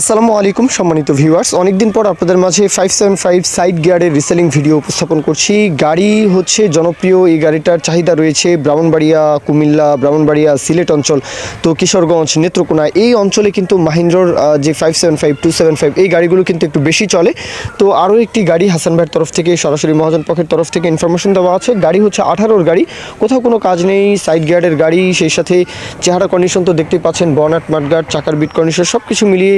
আসসালামু আলাইকুম, সম্মানিত ভিউয়ার্স অনেকদিন পর আপনাদের মাঝে ফাইভ সেভেন ফাইভ সাইড গিয়ারের রিসেলিং ভিডিও উপস্থাপন করছি। গাড়ি হচ্ছে জনপ্রিয়, এই গাড়িটার চাহিদা রয়েছে ব্রাহ্মণবাড়িয়া, কুমিল্লা, ব্রাহ্মণবাড়িয়া, সিলেট অঞ্চল তো কিশোরগঞ্জ, নেত্রকোনা। এই অঞ্চলে কিন্তু মাহিন্দ্রর যে five seven five two seven five এই গাড়িগুলো কিন্তু একটু বেশি চলে। তো আরও একটি গাড়ি হাসান ভাইয়ের তরফ থেকে, সরাসরি মহাজন পক্ষের তরফ থেকে ইনফরমেশন দেওয়া আছে। গাড়ি হচ্ছে আঠারোর গাড়ি। কোথাও কোনো কাজ নেই সাইড গিয়ারের গাড়ি, সেই সাথে চেহারা কন্ডিশন তো দেখতেই পাচ্ছেন বনাট মাঠগার্ড চাকার বিট কন্ডিশন সব কিছু মিলিয়ে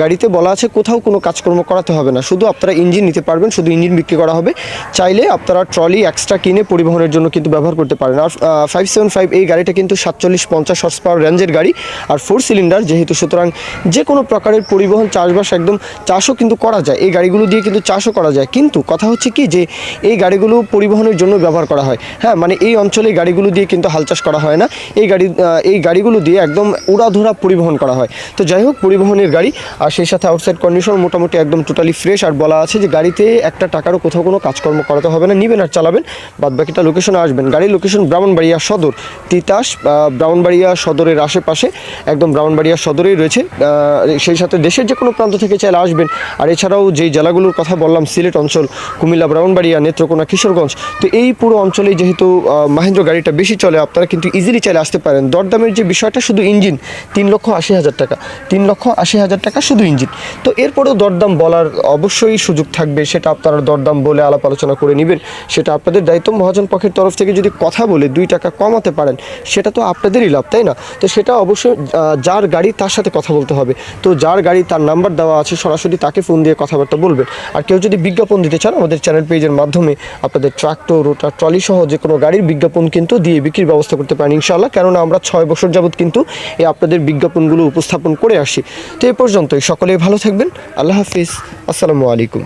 গাড়িতে বলা আছে কোথাও কোনো কাজকর্ম করাতে হবে না। শুধু আপনারা ইঞ্জিন নিতে পারবেন, শুধু ইঞ্জিন বিক্রি করা হবে। চাইলে আপনারা ট্রলি এক্সট্রা কিনে পরিবহনের জন্য কিন্তু ব্যবহার করতে পারেন। আর ফাইভ সেভেন ফাইভ এই গাড়িটা কিন্তু সাতচল্লিশ পঞ্চাশ হর্স পাওয়ার রেঞ্জের গাড়ি আর ফোর সিলিন্ডার যেহেতু সুতরাং যে কোনো প্রকারের পরিবহন চাষবাস একদম চাষও কিন্তু করা যায়। এই গাড়িগুলো দিয়ে কিন্তু চাষও করা যায়। কিন্তু কথা হচ্ছে কি যে এই গাড়িগুলো পরিবহনের জন্য ব্যবহার করা হয়। হ্যাঁ মানে এই অঞ্চলে গাড়িগুলো দিয়ে কিন্তু হাল চাষ করা হয় না। এই গাড়ি এই গাড়িগুলো দিয়ে একদম উড়াধুরা পরিবহন করা হয়। তো যাই হোক, পরিবহনের গাড়ি আর সেই সাথে আউটসাইড কন্ডিশন মোটামুটি একদম টোটালি ফ্রেশ আর বলা আছে যে গাড়িতে একটা টাকারও কোথাও কোনো কাজকর্ম করাতে হবে না। নিবেন আর চালাবেন। বাদ বাকিটা লোকেশনে আসবেন। গাড়ির লোকেশন ব্রাহ্মণবাড়িয়া সদর। তিতাস ব্রাহ্মণবাড়িয়া সদরের আশেপাশে, একদম ব্রাহ্মণবাড়িয়া সদরেই রয়েছে। সেই সাথে দেশের যে কোনো প্রান্ত থেকে চাইলে আসবেন। আর এছাড়াও যেই জেলাগুলোর কথা বললাম, সিলেট অঞ্চল, কুমিল্লা, ব্রাহ্মণবাড়িয়া, নেত্রকোনা, কিশোরগঞ্জ, তো এই পুরো অঞ্চলেই যেহেতু মাহেন্দ্র গাড়িটা বেশি চলে, আপনারা কিন্তু ইজিলি চাইলে আসতে পারেন। দরদামের যে বিষয়টা, শুধু ইঞ্জিন, তিন লক্ষ আশি হাজার টাকা। তিন লক্ষ আশি হাজার টাকা শুধু ইঞ্জিন। তো এরপরেও দরদাম বলার অবশ্যই সুযোগ থাকবে, সেটা আপনারা দরদাম বলে আলাপ আলোচনা করে নেবেন। সেটা আপনাদের দায়িত্ব, মহাজন পক্ষের তরফ থেকে যদি কথা বলে দুই টাকা কমাতে পারেন, সেটা তো আপনাদেরই লাভ, তাই না? তো সেটা অবশ্যই যার গাড়ি তার সাথে কথা বলতে হবে। তো যার গাড়ি তার নাম্বার দেওয়া আছে, সরাসরি তাকে ফোন দিয়ে কথাবার্তা বলবেন। আর কেউ যদি বিজ্ঞাপন দিতে চান, আমাদের চ্যানেল পেজের মাধ্যমে আপনাদের ট্রাক্টর, রোটার, ট্রলি সহ যে কোনো গাড়ির বিজ্ঞাপন কিন্তু দিয়ে বিক্রির ব্যবস্থা করতে পারেন, ইনশাআল্লাহ। কেননা আমরা ছয় বছর যাবত কিন্তু এই আপনাদের বিজ্ঞাপনগুলো উপস্থাপন করে আসি। তো এ পর্যন্তই। সকলেই ভালো থাকবেন। আল্লাহ হাফিজ। আসসালামু আলাইকুম।